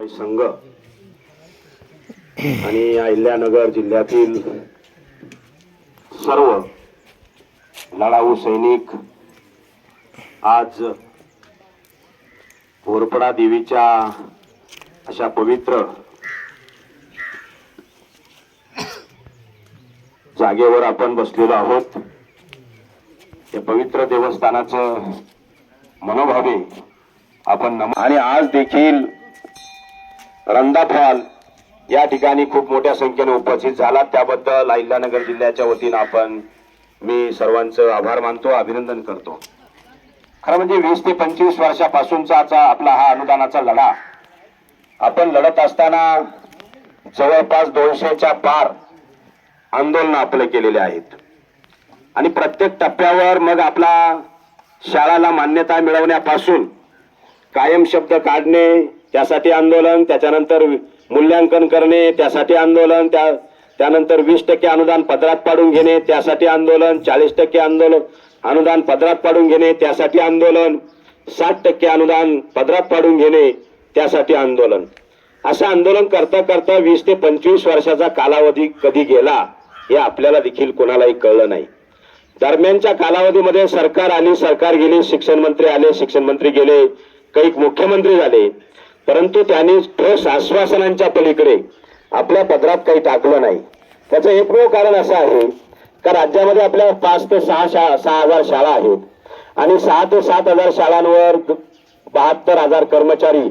संघ. आणि अहिल्यानगर जिल्ह्यातील सर्व लढाऊ सैनिक आज घोरपडा देवीच्या अशा पवित्र जागेवर आपण बसलेलो आहोत. या पवित्र देवस्थानाचं मनोभावे आपण नम आणि आज देखील रंदाफॉल या ठिकाणी खूप मोठ्या संख्येने उपस्थित झाला. त्याबद्दल अहिल्यानगर जिल्ह्याच्या वतीनं आपण मी सर्वांचं आभार मानतो अभिनंदन करतो. खरं म्हणजे वीस ते पंचवीस वर्षापासूनचा आचा आपला हा अनुदानाचा लढा. आपण लढत असताना जवळपास दोनशेच्या पार आंदोलन आपले केलेले आहेत. आणि प्रत्येक टप्प्यावर मग आपला शाळाला मान्यता मिळवण्यापासून कायम शब्द काढणे त्यासाठी आंदोलन त्याच्यानंतर मूल्यांकन करणे त्यासाठी आंदोलन त्या त्यानंतर वीस टक्के अनुदान पदरात पाडून घेणे त्यासाठी आंदोलन चाळीस टक्के आंदोलन अनुदान पदरात पाडून घेणे त्यासाठी आंदोलन साठ टक्के अनुदान पदरात पाडून घेणे त्यासाठी आंदोलन. असं आंदोलन करता करता वीस ते पंचवीस वर्षाचा कालावधी कधी गेला हे आपल्याला देखील कोणालाही कळलं नाही. दरम्यानच्या कालावधीमध्ये सरकार आली सरकार गेली शिक्षण मंत्री आले शिक्षण मंत्री गेले काही मुख्यमंत्री झाले परंतु त्यांनी ठोस आश्वासनांच्या पलीकडे आपल्या पदरात काही टाकलं नाही. त्याचं एकमेव कारण असं आहे का राज्यामध्ये आपल्या पाच ते सहा शा सहा हजार शाळा आहेत. आणि सहा ते सात हजार शाळांवर बहात्तर हजार कर्मचारी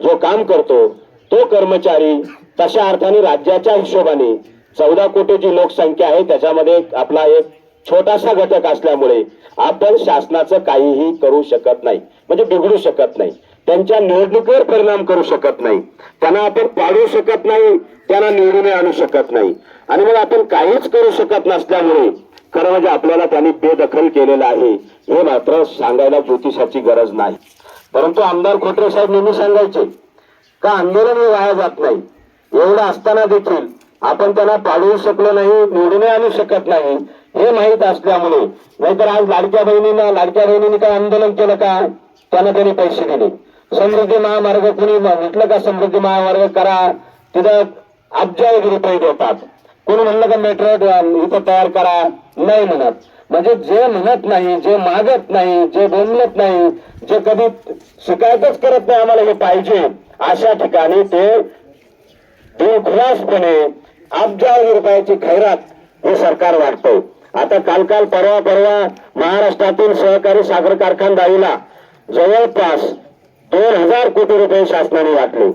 जो काम करतो तो कर्मचारी तशा अर्थाने राज्याच्या हिशोबाने चौदा कोटीची लोकसंख्या आहे त्याच्यामध्ये आपला एक छोटासा घटक असल्यामुळे आपण शासनाचं काहीही करू शकत नाही. म्हणजे बिघडू शकत नाही. त्यांच्या निवडणुकीवर परिणाम करू शकत नाही. त्यांना आपण पाडू शकत नाही त्यांना निवडून आणू शकत नाही. आणि मग आपण काहीच करू शकत नसल्यामुळे खरं म्हणजे आपल्याला त्यांनी बेदखल केलेलं आहे. हे मात्र सांगायला ज्योतिषाची गरज नाही. परंतु आमदार खोटरे साहेब नेहमी सांगायचे का आंदोलन हे वाया जात नाही? एवढं असताना देखील आपण त्यांना पाडवू शकलो नाही निवडून आणू शकत नाही. हे माहीत असल्यामुळे नाहीतर आज लाडक्या बहिणीनं लाडक्या बहिणीने काय आंदोलन केलं का? त्यांना त्यांनी पैसे दिले. समृद्धी महामार्ग कुणी म्हटलं का समृद्धी महामार्ग करा तिथं अब्जावधी रुपये देतात कोणी म्हणलं का मेट्रो इथं तयार करा नाही म्हणत. म्हणजे जे म्हणत नाही जे मागत नाही जे बोलत नाही जे कधी शिकायतच करत नाही आम्हाला हे पाहिजे अशा ठिकाणी ते दिलखुलासपणे अब्जावधी रुपयाची खैरात हे सरकार वाटतंय आता काल काल परवा परवा महाराष्ट्रातील सहकारी साखर कारखानदारीला जवळपास दोन हजार कोटी रुपये शासनाने वाटले.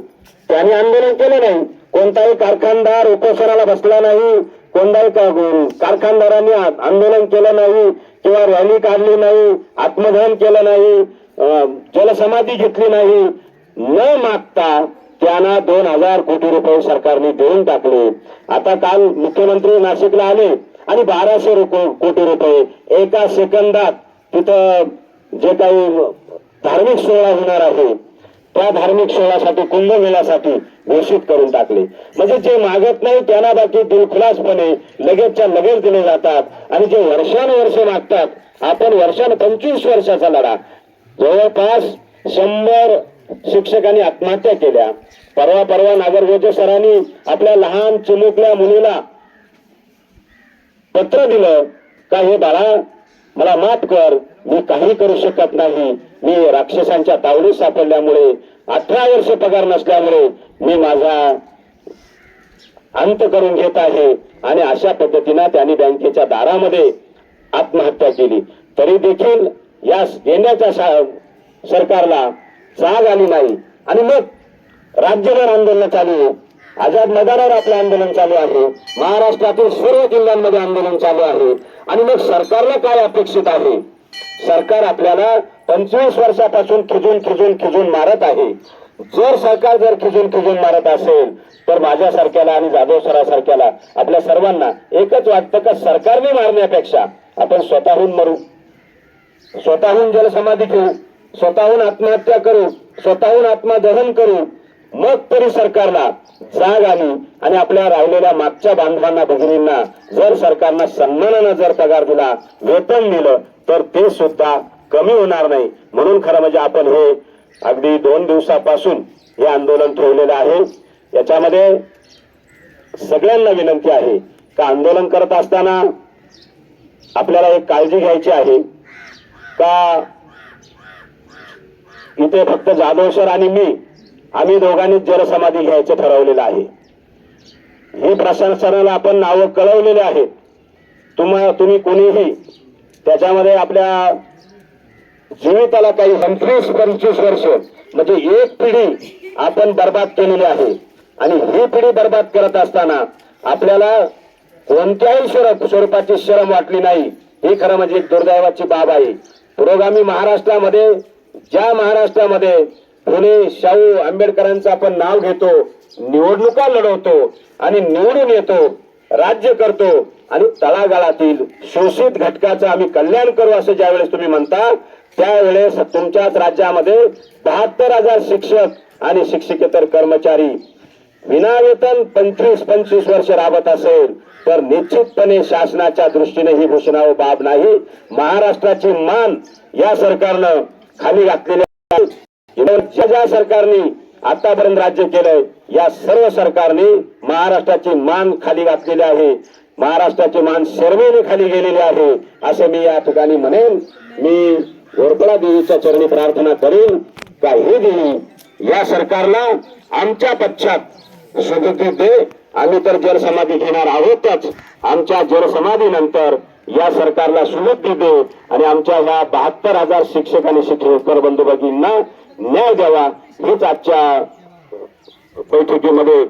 त्यांनी आंदोलन केलं नाही. कोणताही कारखानदार उपोषणाला बसला नाही. कोणताही का- कारखानदारांनी आंदोलन केलं नाही किंवा रॅली काढली नाही आत्मदहन केलं नाही जलसमाधी घेतली नाही. न मागता त्यांना दोन हजार कोटी रुपये सरकारने देऊन टाकले. आता काल मुख्यमंत्री नाशिकला आले आणि बाराशे कोटी रुपये एका सेकंदात तिथं जे काही धार्मिक सोहळा होणार आहे. त्या धार्मिक सोहळ्यासाठी कुंभमेळ्यासाठी घोषित करून टाकले. म्हणजे जे मागत नाही त्यांना बाकी दिलखुलासपणे लगेचच्या लगेच दिले जातात. आणि जे वर्षानुवर्ष मागतात आपण वर्षान पंचवीस वर्षाचा लढा. जवळपास शंभर शिक्षकांनी आत्महत्या केल्या. परवा परवा नागरगोजे सरांनी आपल्या लहान चिमुकल्या मुलीला पत्र दिलं का हे बाळा मला माफ कर मी काही करू शकत नाही. मी राक्षसांच्या तावडीत सापडल्यामुळे अठरा वर्ष पगार नसल्यामुळे मी माझा अंत करून घेत आहे. आणि अशा पद्धतीनं त्यांनी बँकेच्या दारामध्ये आत्महत्या केली. तरी देखील या येण्याच्या सा- सरकारला जाग आली नाही. आणि मग राज्यभर आंदोलन चालू आझाद मैदानावर आपलं आंदोलन चालू आहे. महाराष्ट्रातील सर्व जिल्ह्यांमध्ये आंदोलन चालू आहे. आणि मग सरकारला काय अपेक्षित आहे? सरकार आपल्याला पंचवीस वर्षापासून खिजून खिजून खिजून मारत आहे. जर सरकार जर खिजून खिजून मारत असेल तर माझ्यासारख्याला आणि जाधव सरासारख्याला आपल्या सर्वांना एकच वाटतं का सरकारने मारण्यापेक्षा आपण स्वतःहून मरू? स्वतःहून जलसमाधी घेऊ. स्वतःहून आत्महत्या करू. स्वतःहून आत्मदहन करू. मग तरी सरकारला जाग आली आणि आपल्या राहिलेल्या मागच्या बांधवांना भगिनींना जर सरकारनं सन्मानानं जर पगार दिला वेतन दिलं तर ते सुद्धा कमी होणार नाही. म्हणून खरं म्हणजे आपण हे अगदी दोन दिवसापासून हे आंदोलन ठेवलेलं आहे. याच्यामध्ये सगळ्यांना विनंती आहे का आंदोलन करत असताना आपल्याला एक काळजी घ्यायची आहे? का इथे फक्त जाधव सर आणि मी आम्ही दोघांनी जलसमाधी घ्यायचं ठरवलेलं आहे. हे प्रशासनाला आपण नावं कळवलेले आहेत. तुम्हा तुम्ही कोणीही त्याच्यामध्ये आपल्या जीविताला काही पंचवीस पंचवीस वर्ष म्हणजे एक पिढी आपण बर्बाद केलेली आहे. आणि ही पिढी बर्बाद करत असताना आपल्याला कोणत्याही स्वरूप स्वरूपाची शरम वाटली नाही. ही खरं म्हणजे एक दुर्दैवाची बाब आहे. पुरोगामी महाराष्ट्रामध्ये ज्या महाराष्ट्रामध्ये फुले शाहू आंबेडकरांचं आपण नाव घेतो निवडणुका लढवतो आणि निवडून येतो राज्य करतो आणि तळागाळातील शोषित घटकाचं आम्ही कल्याण करू असं ज्यावेळेस तुम्ही म्हणता त्यावेळेस तुमच्याच राज्यामध्ये बहात्तर हजार शिक्षक आणि शिक्षकेतर कर्मचारी विनावेतन पंचवीस पंचवीस वर्ष राबत असेल तर निश्चितपणे शासनाच्या दृष्टीने ही घोषणा बाब नाही. महाराष्ट्राची मान या सरकारनं खाली घातलेली आहे. ज्या ज्या सरकारने आतापर्यंत राज्य केलंय या सर्व सरकारने महाराष्ट्राची मान खाली घातलेली आहे. महाराष्ट्राची मान शर्मेने खाली गेलेली आहे असे मी या ठिकाणी म्हणेन. मी घोरपडा देवीच्या चरणी प्रार्थना करेन. का हे देवी या सरकारला आमच्या पश्चात सदती दे. आम्ही तर जलसमाधी घेणार आहोतच. आमच्या जलसमाधीनंतर या सरकारला सुलभ दे आणि आमच्या या बहात्तर हजार शिक्षक आणि शिक्षकेतर बंधू न्याय द्यावा हेच आजच्या बैठकीमध्ये